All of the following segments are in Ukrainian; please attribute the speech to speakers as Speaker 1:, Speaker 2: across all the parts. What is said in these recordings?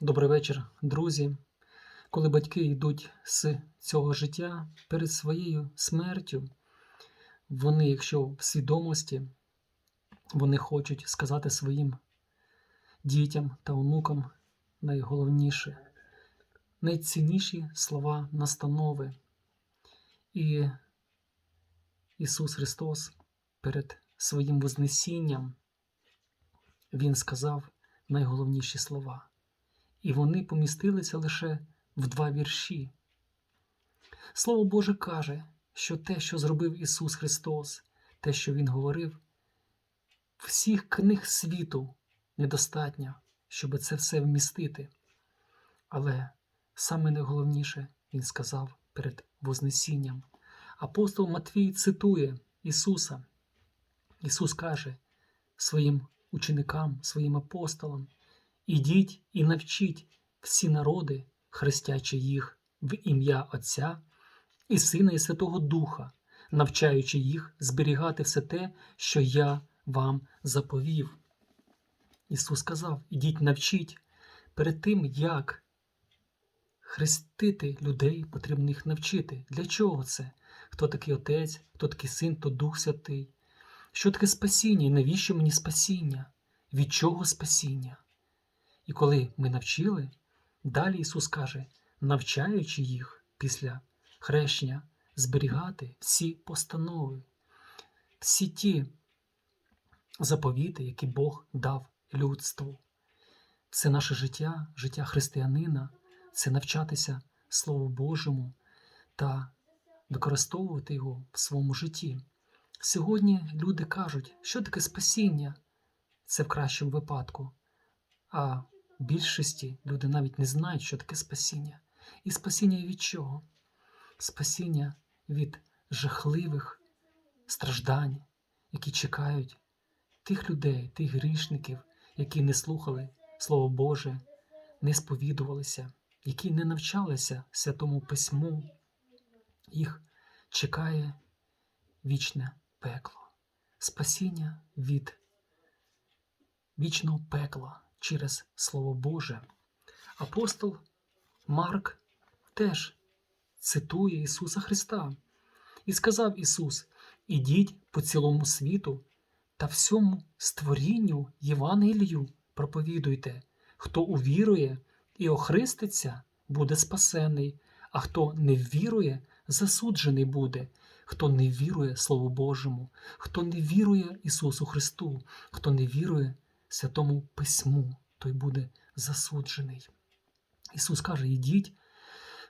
Speaker 1: Добрий вечір, друзі. Коли батьки йдуть з цього життя перед своєю смертю, вони, якщо в свідомості, вони хочуть сказати своїм дітям та онукам найголовніше, найцінніші слова настанови. І Ісус Христос перед своїм Вознесінням Він сказав найголовніші слова. І вони помістилися лише в два вірші. Слово Боже каже, що те, що зробив Ісус Христос, те, що Він говорив, всіх книг світу недостатньо, щоб це все вмістити. Але саме найголовніше Він сказав перед Вознесінням. Апостол Матвій цитує Ісуса. Ісус каже своїм ученикам, своїм апостолам: Ідіть і навчіть всі народи, хрестячи їх в ім'я Отця і Сина і Святого Духа, навчаючи їх зберігати все те, що я вам заповів. Ісус сказав: Ідіть навчіть перед тим, як хрестити людей, потрібно їх навчити. Для чого це? Хто такий Отець, хто такий син, хто Дух Святий? Що таке спасіння? І навіщо мені спасіння? Від чого спасіння? І коли ми навчили, далі Ісус каже, навчаючи їх після хрещення, зберігати всі постанови, всі ті заповіти, які Бог дав людству. Це наше життя, життя християнина, це навчатися Слову Божому та використовувати його в своєму житті. Сьогодні люди кажуть, що таке спасіння, це в кращому випадку. А більшості люди навіть не знають, що таке спасіння. І спасіння від чого? Спасіння від жахливих страждань, які чекають тих людей, тих грішників, які не слухали Слово Боже, не сповідувалися, які не навчалися Святому Письму. Їх чекає вічне пекло, спасіння від вічного пекла через Слово Боже. Апостол Марк теж цитує Ісуса Христа і сказав Ісус: Ідіть по цілому світу та всьому створінню Євангелію проповідуйте, хто увірує і охриститься, буде спасений, а хто не вірує, засуджений буде. Хто не вірує Слову Божому, хто не вірує Ісусу Христу, хто не вірує Святому Письму, той буде засуджений. Ісус каже: Ідіть,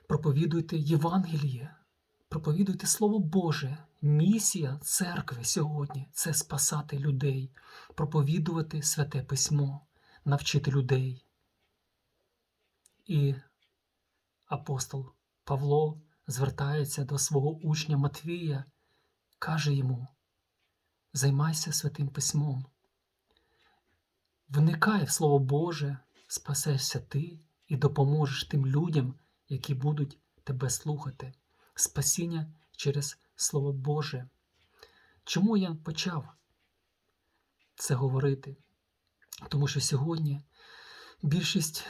Speaker 1: проповідуйте Євангеліє, проповідуйте Слово Боже. Місія церкви сьогодні це спасати людей, проповідувати святе письмо, навчити людей. І апостол Павло звертається до свого учня Матвія, каже йому: Займайся святим письмом, вникай в Слово Боже, спасешся ти і допоможеш тим людям, які будуть тебе слухати. Спасіння через Слово Боже. Чому я почав це говорити? Тому що сьогодні більшість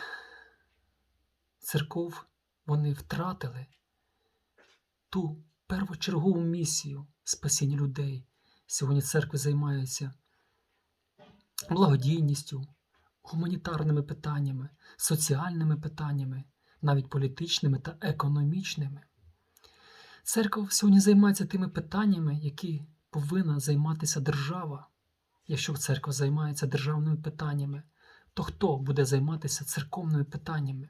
Speaker 1: церков вони втратили ту первочергову місію спасіння людей. Сьогодні церкви займаються благодійністю, гуманітарними питаннями, соціальними питаннями, навіть політичними та економічними. Церква сьогодні займається тими питаннями, які повинна займатися держава. Якщо церква займається державними питаннями, то хто буде займатися церковними питаннями?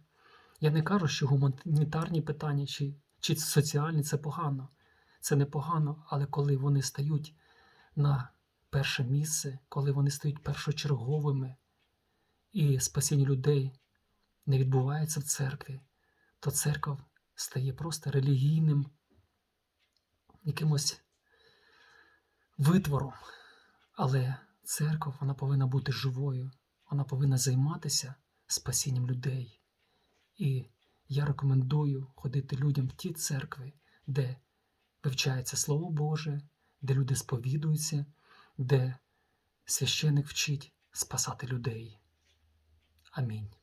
Speaker 1: Я не кажу, що гуманітарні питання чи, чи соціальні це погано. Це непогано, але коли вони стають на перше місце, коли вони стають першочерговими і спасіння людей не відбувається в церкві, то церква стає просто релігійним якимось витвором. Але церква вона повинна бути живою, вона повинна займатися спасінням людей. І я рекомендую ходити людям в ті церкви, де вивчається Слово Боже, де люди сповідуються, де священик вчить спасати людей. Амінь.